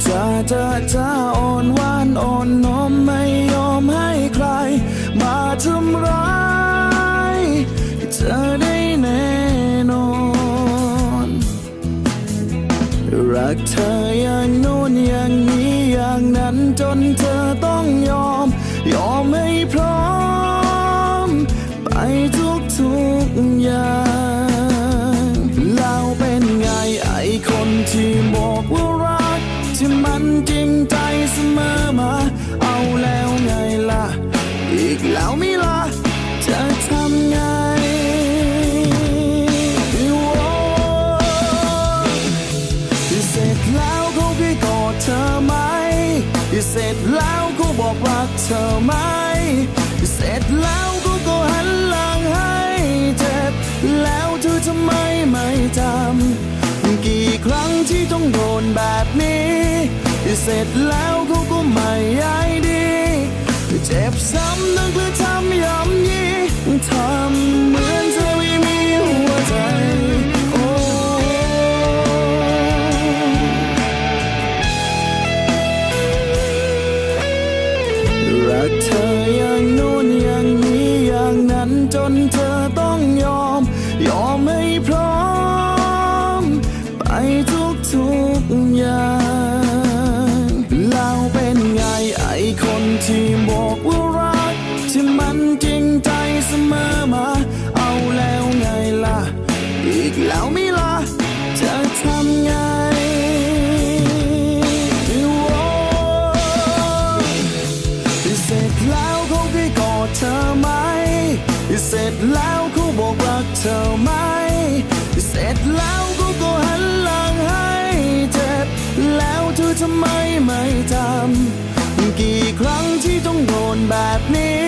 พูดจาจะจะอ่อนหวานอ่อนน้อมไม่ยอมให้ใคร มาทำร้ายเธอได้แน่นอน รักเธออย่างโน้นอย่างนี้อย่างนั้นจนเธอต้องยอม ยอมให้พร้อม ไปทุกทุกอย่าง มอมาเอาแล้วไงล่ะ อีกแล้วม่ล่ะจะทำไงเสร็จแล้วเขาไปกอดเธอไหมเสร็จแล้วเขาบอกรักเธอไหมเสร็จแล้วเขาก็หันหลังให้เจ็บ แล้วเธอทำไมไม่จำกี่ครั้งที่ต้องโดนแบบนี้ เสร็จแล้ว ซ้ำนึกและทำย้ำยีทำเหมือนเธอไม่มีหัวใจโอ้รักเธออย่างโน้นอย่างนี้อย่างนั้นจนเธอต้อง ดเธอไหม เสร็จแล้วเขาบอกรักเธอไหม เสร็จแล้วเขาก็หันหลังให้เจ็บ แล้วเธอทำไมไม่จำกี่ครั้งที่ต้องโดนแบบนี้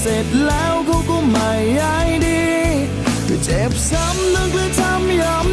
เสร็จแล้วเขาก็ไม่ใยดี เจ็บซ้ำนึกและทำย้ำ